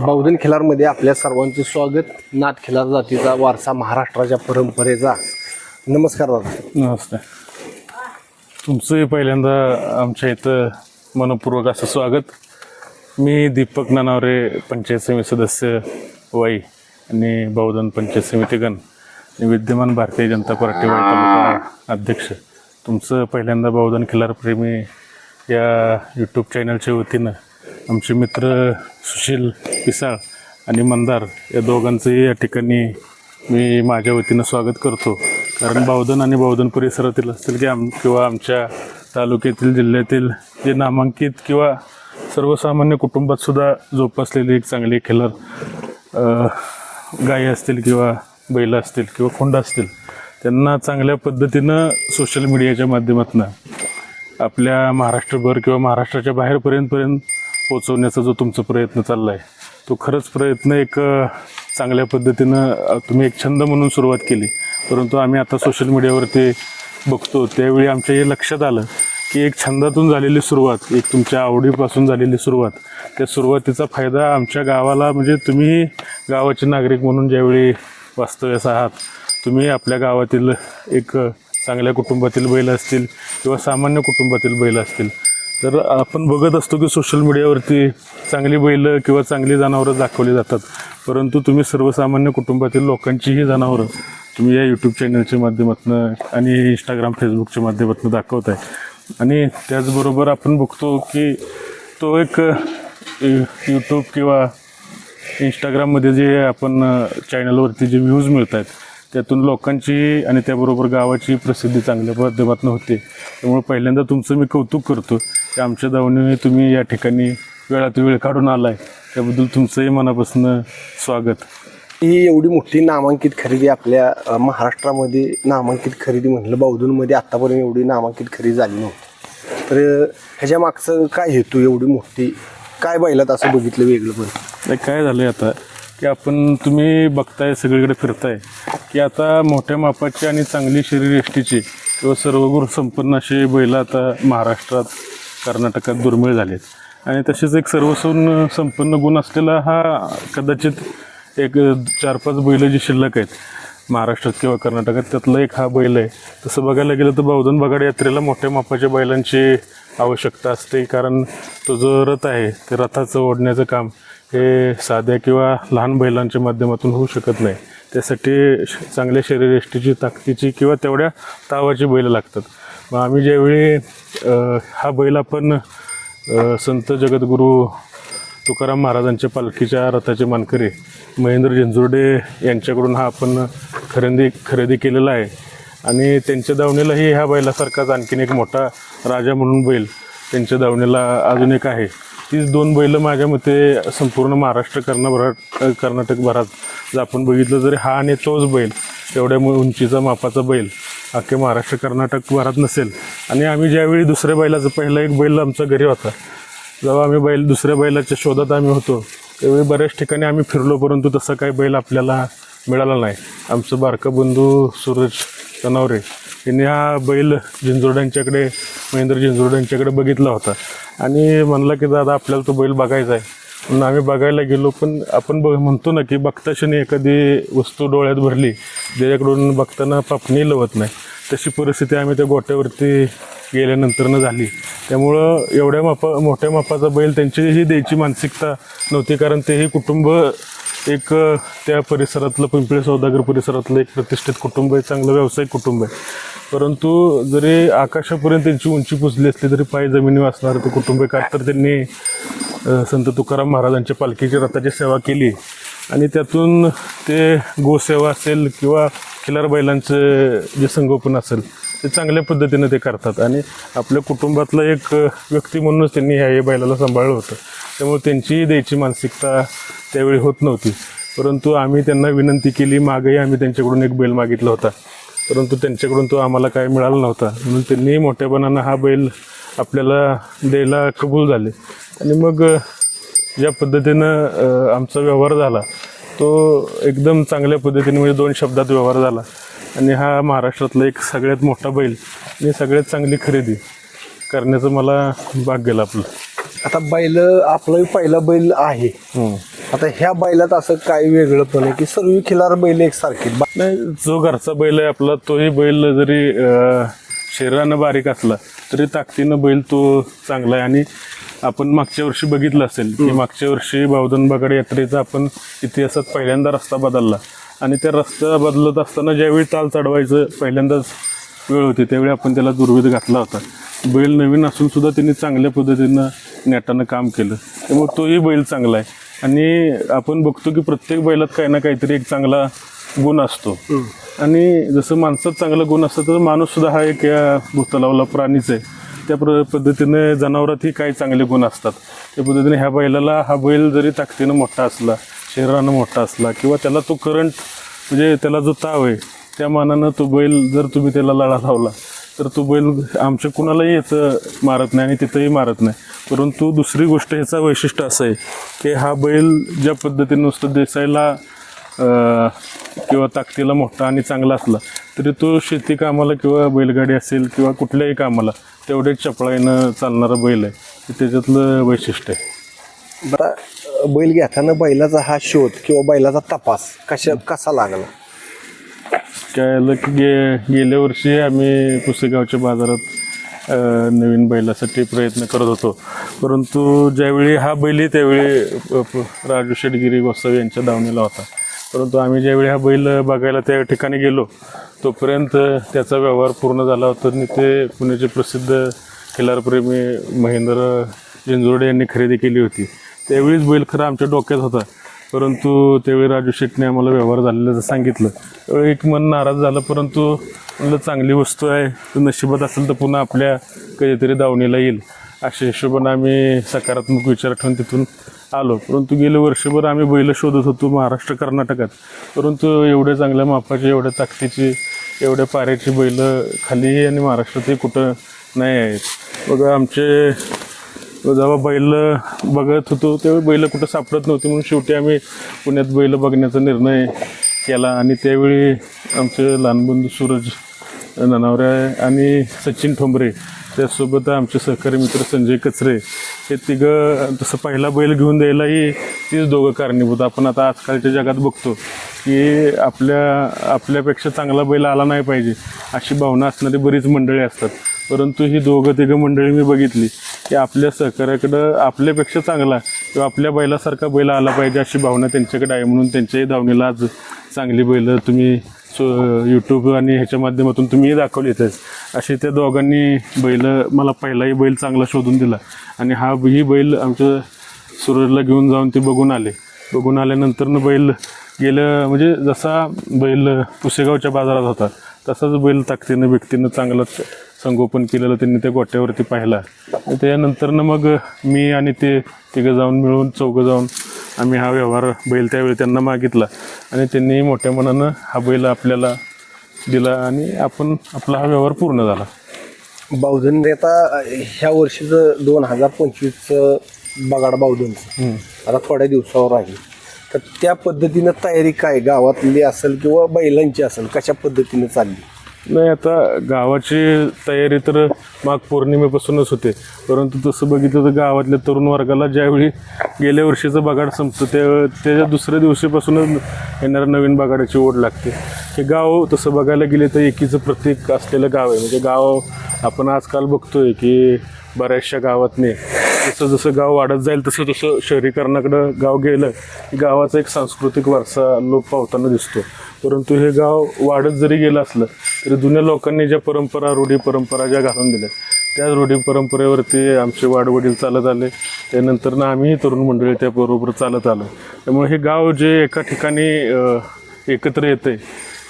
बौद्धन खिलारमध्ये आपल्या सर्वांचं स्वागत. नाथ खिलार जातीचा वारसा महाराष्ट्राच्या परंपरेचा. नमस्कार दादा. नमस्ते. तुमचंही पहिल्यांदा आमच्या इथं मनपूर्वक असं स्वागत. मी दीपक नानावरे पंचायत समिती सदस्य वाई आणि बहुधन पंचायत समिती गण. आणि विद्यमान भारतीय जनता पार्टी तालुका अध्यक्ष. तुमचं पहिल्यांदा बहुधन खिलार प्रेमी या यूट्यूब चॅनलच्या वतीनं आमचे मित्र सुशील पिसाळ आणि मंदार या दोघांचंही या ठिकाणी मी माझ्या वतीनं स्वागत करतो. कारण बावधन आणि बावधन परिसरातील असतील की आम किंवा आमच्या तालुक्यातील जिल्ह्यातील जे नामांकित किंवा सर्वसामान्य कुटुंबात सुद्धा जोपासलेली एक चांगली खेलर गाई गायी असतील किंवा बैल असतील किंवा खोंड असतील त्यांना चांगल्या पद्धतीनं सोशल मीडियाच्या माध्यमातून आपल्या महाराष्ट्रभर किंवा महाराष्ट्राच्या बाहेरपर्यंतपर्यंत पोचवण्याचा जो तुमचा प्रयत्न चालला आहे तो खरंच प्रयत्न एक चांगल्या पद्धतीनं तुम्ही एक छंद म्हणून सुरुवात केली. परंतु आम्ही आता सोशल मीडियावरती बघतो त्यावेळी आमच्या हे लक्षात आलं की एक छंदातून झालेली सुरुवात एक तुमच्या आवडीपासून झालेली सुरुवात त्या सुरुवातीचा फायदा आमच्या गावाला म्हणजे तुम्ही गावाचे नागरिक म्हणून ज्यावेळी वास्तव्यास आहात तुम्ही आपल्या गावातील एक चांगल्या कुटुंबातील बैल असतील किंवा सामान्य कुटुंबातील बैल असतील तर आपण बघत असतो की सोशल मीडियावरती चांगली बैल किंवा चांगली जनावरं दाखवली जातात. परंतु तुम्ही सर्वसामान्य कुटुंबातील लोकांचीही जनावरं तुम्ही या यूट्यूब चॅनलच्या माध्यमातून आणि इंस्टाग्राम फेसबुकच्या माध्यमातून दाखवत आहे आणि त्याचबरोबर आपण बघतो की तो एक यूट्यूब किंवा इंस्टाग्राममध्ये जे आपण चॅनलवरती जे व्ह्यूज मिळत आहेत त्यातून लोकांची आणि त्याबरोबर गावाची प्रसिद्धी चांगल्या माध्यमातून होते. त्यामुळे पहिल्यांदा तुमचं मी कौतुक करतो की आमच्या दावणीने तुम्ही या ठिकाणी वेळात वेळ काढून आलाय. त्याबद्दल तुमचंही मनापासून स्वागत. ही एवढी मोठी नामांकित खरेदी आपल्या महाराष्ट्रामध्ये नामांकित खरेदी म्हटलं बौद्धनमध्ये आत्तापर्यंत एवढी नामांकित खरेदी झाली नव्हती. तर ह्याच्या मागचं काय हेतू एवढी मोठी? काय बैलात असं बघितलं वेगळं पण? नाही काय झालं आता की आपण तुम्ही बघताय सगळीकडे फिरताय की आता मोठ्या मापाची आणि चांगली शरीर यष्टीची किंवा सर्वगुण संपन्न अशी बैल आता महाराष्ट्रात कर्नाटकात दुर्मिळ झालेत. आणि तसेच एक सर्वसून संपन्न गुण असलेला हा कदाचित एक चार पाच बैल जी शिल्लक आहेत महाराष्ट्रात किंवा कर्नाटकात त्यातला एक हा बैल आहे. तसं बघायला गेलं तर बहुधन बगाड यात्रेला मोठ्या मापाच्या बैलांची आवश्यकता असते. कारण तो जो रथ आहे ते रथाचं ओढण्याचं काम हे साध्या किंवा लहान बैलांच्या माध्यमातून होऊ शकत नाही. त्यासाठी श- चांगल्या शरीरयष्टीची ताकदीची किंवा तेवढ्या तावाची बैल लागतात. मग आम्ही ज्यावेळी हा बैल आपण संत जगद्गुरू तुकाराम महाराजांच्या पालखीच्या रथाचे मानकरी महेंद्र झंजुर्डे यांच्याकडून हा आपण खरेदी खरेदी केलेला आहे. आणि त्यांच्या दावणीलाही ह्या बैलासारखाच आणखीन एक मोठा राजा म्हणून बैल त्यांच्या दावणीला अजून एक आहे. तीच दोन बैल माझ्या मते संपूर्ण महाराष्ट्र कर्नाभरात कर्नाटकभरात जर आपण बघितलं जरी हा आणि तोच बैल एवढ्या उंचीचा मापाचा बैल. अख्खे महाराष्ट्र कर्नाटक भरात नसेल. आणि आम्ही ज्यावेळी दुसऱ्या बैलाचं पहिला एक बैल आमचा घरी होता. जेव्हा आम्ही बैल दुसऱ्या बैलाच्या शोधात आम्ही होतो त्यावेळी बऱ्याच ठिकाणी आम्ही फिरलो परंतु तसा काही बैल आपल्याला मिळाला नाही. आमचं बारका बंधू सूरज तनावरे यांनी हा बैल झिंजोड्यांच्याकडे महेंद्र झिंजोड्यांच्याकडे बघितला होता. आणि म्हणला की दादा आपल्याला तो बैल बघायचा आहे. म्हणून आम्ही बघायला गेलो पण आपण बघ म्हणतो ना की बघताक्षणी एखादी वस्तू डोळ्यात भरली ज्याच्याकडून बघताना पापणी लवत नाही. तशी परिस्थिती आम्ही त्या गोट्यावरती गेल्यानंतरनं झाली. त्यामुळं एवढ्या मापा मोठ्या मापाचा बैल त्यांचीही द्यायची मानसिकता नव्हती कारण तेही कुटुंब एक त्या परिसरातलं पिंपळे सौदागर परिसरातलं एक प्रतिष्ठित कुटुंब आहे चांगलं व्यावसायिक कुटुंब आहे. परंतु जरी आकाशापर्यंत त्यांची उंची पुजली असली तरी पाय जमिनी वाचणारं ते कुटुंब आहे का तर त्यांनी संत तुकाराम महाराजांच्या पालखीची रथाची सेवा केली. आणि त्यातून ते गोसेवा असेल किंवा खिलार बैलांचं जे संगोपन असेल ते चांगल्या पद्धतीनं ते करतात. आणि आपल्या कुटुंबातला एक व्यक्ती म्हणूनच त्यांनी ह्या या बैलाला सांभाळलं होतं. त्यामुळे त्यांची द्यायची मानसिकता त्यावेळी होत नव्हती. परंतु आम्ही त्यांना विनंती केली मागेही आम्ही त्यांच्याकडून एक बैल मागितला होता. परंतु त्यांच्याकडून तो आम्हाला काय मिळाला नव्हता. म्हणून त्यांनी मोठ्यापणानं हा बैल आपल्याला द्यायला कबूल झाले. आणि मग ज्या पद्धतीनं आमचा व्यवहार झाला तो एकदम चांगल्या पद्धतीने म्हणजे दोन शब्दात व्यवहार झाला. आणि हा महाराष्ट्रातला एक सगळ्यात मोठा बैल आणि सगळ्यात चांगली खरेदी करण्याचं मला भाग गेलं आपलं. आता बैल आपला पहिला बैल आहे. हम्म. आता ह्या बैलात असं काय वेगळं पण आहे की सर्व खिलार बैल एकसारखे नाही जो घरचा बैल आहे आपला तोही बैल जरी अं, शरीरानं बारीक असला तरी ताकदीनं बैल तो चांगला आहे. आणि आपण मागच्या वर्षी बघितलं असेल की मागच्या वर्षी बावधन बगाड यात्रेचा आपण इतिहासात पहिल्यांदा रस्ता बदलला. आणि त्या रस्ता बदलत असताना ज्यावेळी ताल चढवायचं पहिल्यांदाच वेळ होती त्यावेळी आपण त्याला दुर्विध घातला होता. बैल नवीन असून सुद्धा त्यांनी चांगल्या पद्धतीनं नेटानं काम केलं. त्यामुळे तोही बैल चांगला आहे. आणि आपण बघतो की प्रत्येक बैलात काही ना काहीतरी एक चांगला गुण असतो. आणि जसं माणसात चांगला गुण असतं तर माणूस सुद्धा हा एक या भूतलावला प्राणीच आहे. त्या प्र पद्धतीने जनावरातही काही चांगले गुण असतात. त्या पद्धतीने ह्या बैलाला हा बैल जरी ताकदीनं मोठा असला शरीरानं मोठा असला किंवा त्याला तो करंट म्हणजे त्याला जो ताव आहे त्या मानानं तो बैल जर तुम्ही त्याला लढा लावला तर तो बैल आमच्या कुणालाही याचं मारत नाही आणि तिथंही मारत नाही. परंतु दुसरी गोष्ट ह्याचा वैशिष्ट्य असं आहे की हा बैल ज्या पद्धतीने नुसतं देसायला किंवा ताकदीला मोठा आणि चांगला असला तरी तो शेती कामाला किंवा बैलगाडी असेल किंवा कुठल्याही कामाला तेवढे चपळाईनं चालणारा बैल आहे. हे त्याच्यातलं वैशिष्ट्य आहे. बरं बैल घेताना बैलाचा हा शोध किंवा बैलाचा तपास कशा कसा लागला? काय की गे गेल्या वर्षी आम्ही पुसेगावच्या बाजारात नवीन बैलासाठी प्रयत्न करत होतो. परंतु ज्यावेळी हा बैल त्यावेळी प- राजू शेटगिरी गोसावी यांच्या दावणीला होता. परंतु आम्ही ज्यावेळी हा बैल बघायला त्या ठिकाणी गेलो तोपर्यंत त्याचा व्यवहार पूर्ण झाला होता. आणि ते पुण्याचे प्रसिद्ध खिलारप्रेमी महेंद्र जिंजोडे यांनी खरेदी केली होती. त्यावेळीच बैल खरं आमच्या डोक्यात होता. परंतु त्यावेळी राजू शेटने आम्हाला व्यवहार झालेलं सांगितलं. एक मन नाराज झालं परंतु म्हणलं चांगली वस्तू आहे नशिबात असेल तर पुन्हा आपल्या कधीतरी दावणीला येईल. अशा हिशोबानं आम्ही सकारात्मक विचार ठेवून तिथून आलो. परंतु गेले वर्षभर आम्ही बैल शोधत होतो महाराष्ट्र कर्नाटकात. परंतु एवढ्या चांगल्या मापाची एवढ्या ताकदीची एवढ्या पाऱ्याची बैल खाली आणि महाराष्ट्रातही कुठं नाही आहेत. बघा आमचे जेव्हा बैल बघत होतो तेव्हा बैल कुठं सापडत नव्हती म्हणून शेवटी आम्ही पुण्यात बैल बघण्याचा निर्णय केला आणि त्यावेळी आमचे लहान बंधू सूरज ननावरे आणि सचिन ठोंबरे त्यासोबत आमचे सहकारी मित्र संजय कचरे हे तिघं तसं पहिला बैल घेऊन द्यायलाही तीच दोघं कारणीभूत. आपण आता आजकालच्या जगात बघतो की आपल्या आपल्यापेक्षा चांगला बैल आला नाही पाहिजे अशी भावना असणारी बरीच मंडळी असतात. परंतु ही दोघं तिघं मंडळी मी बघितली की आपल्या सहकार्याकडं आपल्यापेक्षा चांगला किंवा आपल्या बैलासारखा बैल आला पाहिजे अशी भावना त्यांच्याकडे आहे म्हणून त्यांच्याही धावणीला आज चांगली बैल तुम्ही सो यूट्यूब आणि ह्याच्या माध्यमातून तुम्ही दाखवली इथेच असे त्या दोघांनी बैल मला पहिलाही बैल चांगला शोधून दिला. आणि हा ही बैल आमच्या सुरजला घेऊन जाऊन ते बघून आले. बघून आल्यानंतरनं बैल गेलं म्हणजे जसा बैल पुसेगावच्या बाजारात होता तसाच बैल ताकदीनं व्यक्तीनं चांगलाच संगोपन केलेलं त्यांनी त्या गोट्यावरती पाहिला. त्यानंतरनं मग मी आणि ते तिघं जाऊन मिळून चौघं जाऊन आम्ही हा व्यवहार बैल त्यावेळी त्यांना मागितला. आणि त्यांनी मोठ्या मनानं हा बैल आपल्याला दिला आणि आपण आपला हा व्यवहार पूर्ण झाला. बावधन आता ह्या वर्षीचं दोन हजार पंचवीसचं बगाड बावधनचं. आता थोड्या दिवसावर आहे. तर त्या पद्धतीनं तयारी काय? गावातली असेल किंवा बैलांची असेल कशा पद्धतीनं चालली? नाही आता गावाची तयारी तर माघ पौर्णिमेपासूनच होते. परंतु तसं बघितलं तर गावातल्या तरुण वर्गाला ज्यावेळी गेल्या वर्षीचं बगाड संपतं त्या त्याच्या दुसऱ्या दिवशीपासूनच येणाऱ्या नवीन बगाडाची ओढ लागते. हे गाव तसं बघायला गेले तर एकीचं प्रतीक असलेलं गाव आहे. म्हणजे गाव आपण आजकाल बघतोय की बऱ्याचशा गावातने जसं जसं गाव वाढत जाईल तसं तसं शहरीकरणाकडं गाव गेलं की गावाचा एक सांस्कृतिक वारसा लोप पावताना दिसतो. परंतु हे गाव वाढत जरी गेलं असलं तरी जुन्या लोकांनी ज्या परंपरा रूढी परंपरा ज्या घालून दिल्या त्या रूढी परंपरेवरती आमचे वाडवडील चालत आले. त्यानंतर ना आम्ही तरुण मंडळी त्याबरोबर चालत आलो. त्यामुळे हे गाव जे एका ठिकाणी एकत्र येते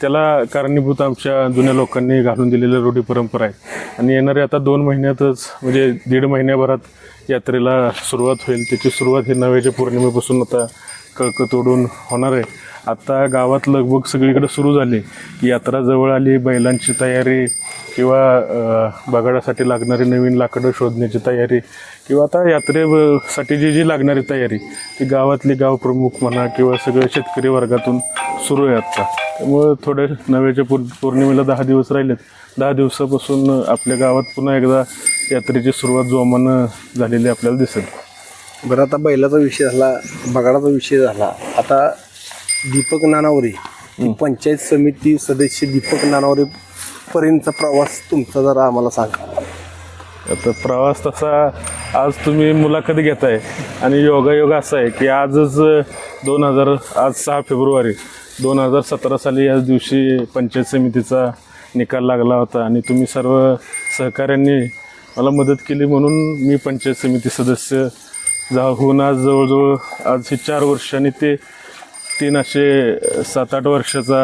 त्याला कारणीभूत आमच्या जुन्या लोकांनी घालून दिलेल्या रूढी परंपरा आहेत. आणि येणारे आता दोन महिन्यातच म्हणजे दीड महिन्याभरात यात्रेला सुरुवात होईल. त्याची सुरुवात ही नव्याच्या पौर्णिमेपासून आता कळकं तोडून होणार आहे. आता गावात लगभग सगळीकडे सुरू झाली. यात्रा जवळ आली बैलांची तयारी किंवा बगाडासाठी लागणारी नवीन लाकडं शोधण्याची तयारी किंवा आता यात्रेसाठी जी जी लागणारी तयारी ती गावातली गाव प्रमुख म्हणा किंवा सगळ्या शेतकरी वर्गातून सुरू आहे आत्ता. त्यामुळं थोडे नव्याच्या पौर्णिमेला दहा दिवस राहिलेत. दहा दिवसापासून आपल्या गावात पुन्हा एकदा यात्रेची सुरुवात जोमानं झालेली आपल्याला दिसेल बरं आता बैलाचा विषय झाला बगाडाचा विषय झाला. आता दीपक नानावरे पंचायत समिती सदस्य दीपक नानावरे पर्यंतचा प्रवास तुमचा जरा आम्हाला सांगा. आता प्रवास तसा आज तुम्ही मुलाखत घेताय आणि योगायोग असा आहे की आजच दोन हजार आज सहा फेब्रुवारी दोन हजार सतरा साली याच दिवशी पंचायत समितीचा निकाल लागला होता आणि तुम्ही सर्व सहकाऱ्यांनी मला मदत केली म्हणून मी पंचायत समिती सदस्य जा होऊन आज जवळजवळ आज हे चार वर्ष आणि ते तीन असे सात आठ वर्षाचा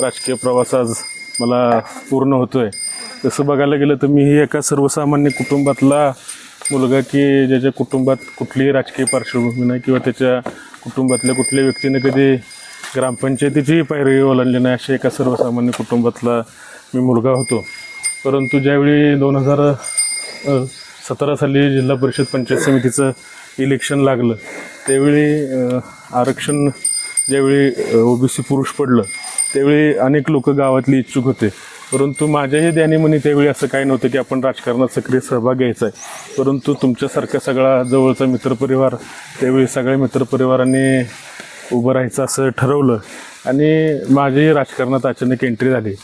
राजकीय प्रवास आज मला पूर्ण होतो आहे तसं बघायला गेलं तर मी ही एका सर्वसामान्य कुटुंबातला मुलगा की ज्याच्या कुटुंबात कुठलीही राजकीय पार्श्वभूमी नाही किंवा त्याच्या कुटुंबातल्या कुठल्या व्यक्तीने कधी ग्रामपंचायतीचीही पायरी ओलांडली नाही अशा एका सर्वसामान्य कुटुंबातला मी मुलगा होतो. परंतु ज्यावेळी दोन हजार सतरा साली जिल्हा परिषद पंचायत समितीचं इलेक्शन लागलं त्यावेळी आरक्षण ज्यावेळी ओबीसी पुरुष पडलं त्यावेळी अनेक लोक गावातली इच्छुक होते. परंतु माझ्याही ध्यानीमनी त्यावेळी असं काही नव्हतं की आपण राजकारणात सक्रिय सहभाग घ्यायचा आहे. परंतु तुमच्यासारखा सगळा जवळचा मित्रपरिवार त्यावेळी सगळ्या मित्रपरिवारांनी उभं राहायचं असं ठरवलं आणि माझीही राजकारणात अचानक एंट्री झाली.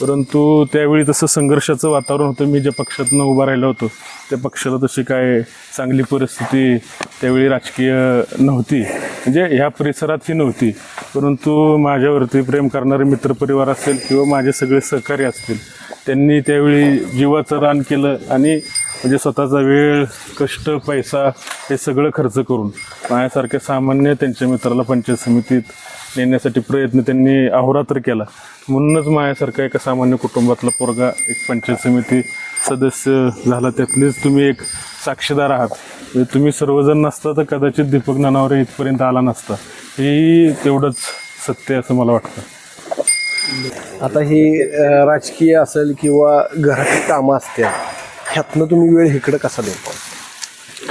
परंतु त्यावेळी तसं संघर्षाचं वातावरण होतं. मी ज्या पक्षातनं उभा राहिलो होतो त्या पक्षाला तशी काय चांगली परिस्थिती त्यावेळी राजकीय नव्हती. म्हणजे ह्या परिसरातही नव्हती. परंतु माझ्यावरती प्रेम करणारे मित्रपरिवार असेल किंवा माझे सगळे सहकारी असतील त्यांनी त्यावेळी जीवाचं रान केलं आणि म्हणजे स्वतःचा वेळ कष्ट पैसा हे सगळं खर्च करून माझ्यासारख्या सामान्य त्यांच्या मित्राला पंचायत समितीत नेण्यासाठी प्रयत्न त्यांनी अहोरात्र केला. म्हणूनच माझ्यासारखा एका सामान्य कुटुंबातला पोरगा एक पंचायत समिती सदस्य झाला. त्यातलेच तुम्ही एक साक्षीदार आहात. म्हणजे तुम्ही सर्वजण नसता तर कदाचित दीपक नानावरे इथपर्यंत आला नसता. हेही तेवढंच सत्य असं मला वाटतं. आता हे राजकीय असेल किंवा घराची कामं असतील ह्यातनं तुम्ही वेळ इकडं कसा देता?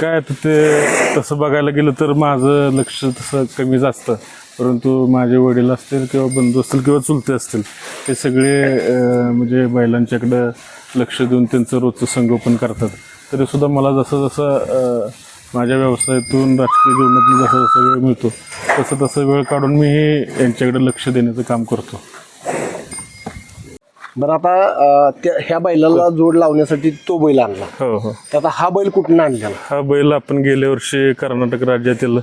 काय आता ते तसं बघायला गेलं तर माझं लक्ष तसं कमीच असतं परंतु माझे वडील असतील किंवा बंधू असतील किंवा चुलते असतील हे सगळे म्हणजे बैलांच्याकडं लक्ष देऊन त्यांचं रोजचं संगोपन करतात. तरीसुद्धा मला जसं जसं माझ्या व्यवसायातून राजकीय जीवनातून जसा जसा वेळ मिळतो तसं तसं वेळ काढून मीही यांच्याकडे लक्ष देण्याचं काम करतो. बरं आता त्या ह्या बैलाला जोड लावण्यासाठी तो बैल आणला. हो हो. तर आता हा बैल कुठून आणलेला? हा बैल आपण गेल्या वर्षी कर्नाटक राज्यातील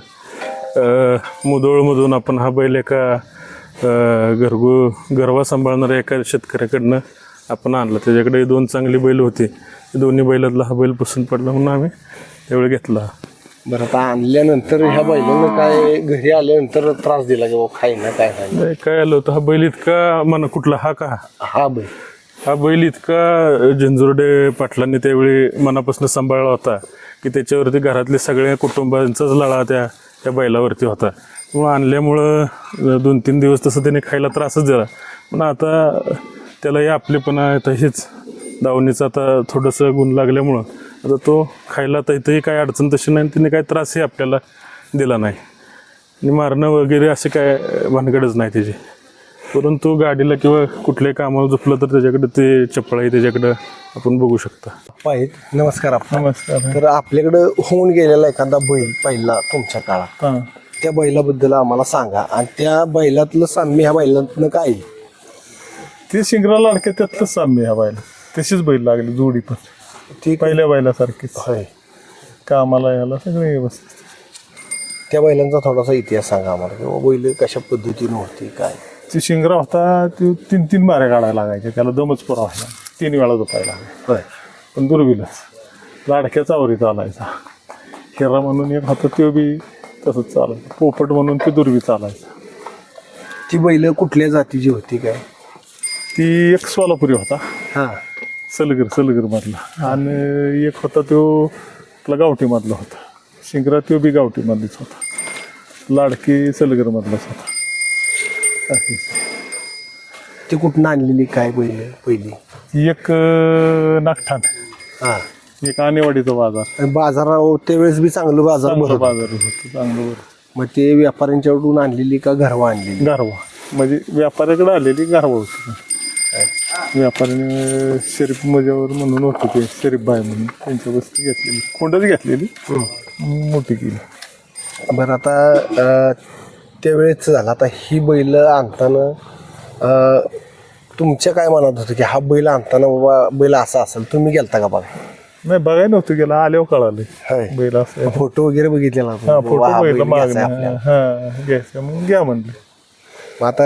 अ, मुधोळमधून आपण हा बैल एका घरगु गरवा सांभाळणाऱ्या एका शेतकऱ्याकडनं आपण आणला. त्याच्याकडे दोन चांगली बैल होती. दोन्ही बैलातला हा बैल पसंत पडला म्हणून आम्ही त्यावेळी घेतला. बरं आता आणल्यानंतर ह्या बैलानं काय घरी आल्यानंतर त्रास दिला की बाबा खाई ना काय नाही, काय आलं होतं? हा बैल इतका मन कुठला हा का? हा बैल. हा बैल इतका झंझुर्डे पाटलांनी त्यावेळी मनापासून सांभाळला होता की त्याच्यावरती घरातले सगळ्या कुटुंबांचाच लळा त्या त्या बैलावरती होता. मग आणल्यामुळं दोन तीन दिवस तसं त्याने खायला त्रासच झाला पण आता त्यालाही आपलेपणा आता हेच दावणीचं आता थोडंसं गुण लागल्यामुळं. आता तो खायला तर इथंही काय अडचण तशी नाही त्याने तिने काय त्रासही आपल्याला दिला नाही. आणि मारणं वगैरे असे काय भानगडच नाही त्याची. परंतु गाडीला किंवा कुठल्याही कामाला झोपलं तर त्याच्याकडे ते चप्पल आहे त्याच्याकडं आपण बघू शकता. पाहिजे नमस्कार आपण. नमस्कार. तर आपल्याकडं होऊन गेलेला एखादा बैल पहिला तुमच्या काळात. हां. त्या बैलाबद्दल आम्हाला सांगा. आणि त्या बैलातलं साम्य ह्या बैलातनं काय आहे? ते शिंगरा लाडके त्यातलंच साम्य ह्या बैला तशीच बैल लागली जोडी पण. ती पहिल्या बैलासारखीच. होय. कामाला याला सगळे व्यवस्थित. त्या बैलांचा थोडासा इतिहास सांगा आम्हाला. किंवा बैल कशा पद्धतीनं होती काय? ती शिंगरा होता ती तीन तीन माऱ्या काढायला लागायच्या. त्याला दमच पुरावा तीन वेळा झोपायला लागायचा होय. पण दुर्बिलच लाडक्या चावरी चालायचा. हिरा म्हणून एक होता तो बी तसंच चालायचं. पोपट म्हणून ते दुर्बी चालायचा. ती बैल कुठल्या जातीची होती काय? ती एक सोलापुरी होता. हां. सलगर सलगर मधला आणि एक होता तो आपला गावठी मधला होता. शिंगरा तो बी गावठी मधलीच होता. लाडकी सलगर मधलाच होता. ती कुठून आणलेली काय पहिली? ती एक अं, नागठाण. हां. एक आणेवाडीचा बाजार. आणि बाजारावर त्यावेळेस बी चांगलं बाजार चांगलं भरत बाजार होतं चांगलं बरं मग ते व्यापाऱ्यांच्याकडून आणलेली का घरवा आणलेली? गारवा म्हणजे व्यापाऱ्याकडे आलेली गारवा होती. व्यापाऱ्याने शरीफ मजावर म्हणून होते ते शरीफ बाय म्हणून. त्यांच्या वस्ती घेतलेली. कोंडच घेतलेली. मोठी केली. बरं आता अं, त्यावेळेच झालं. आता ही बैल आणताना तुमच्या काय मनात होतं की हा बैल आणताना बाबा बैल असा असेल तुम्ही गेलता का बघा? नाही बघाय नव्हतं गेला आल्यावर कळाले. बैल असं फोटो वगैरे बघितलेला आपण? फोटो बाबा, हा बैल आपल्याला. हा घ्यायचं. मग घ्या म्हणले. मग आता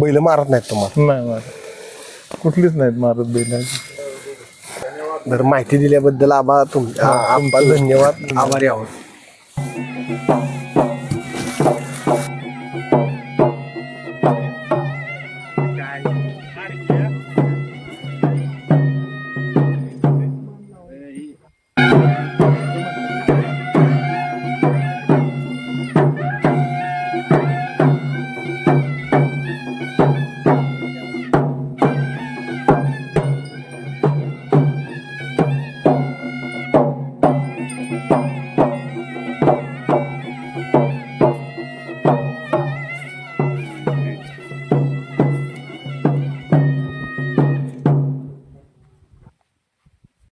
बैल मारत नाहीत तुम्हाला? नाही मारत. कुठलीच नाहीत मारत बैल तर माहिती दिल्याबद्दल आबा तुम आबा धन्यवाद. आभारी आहोत.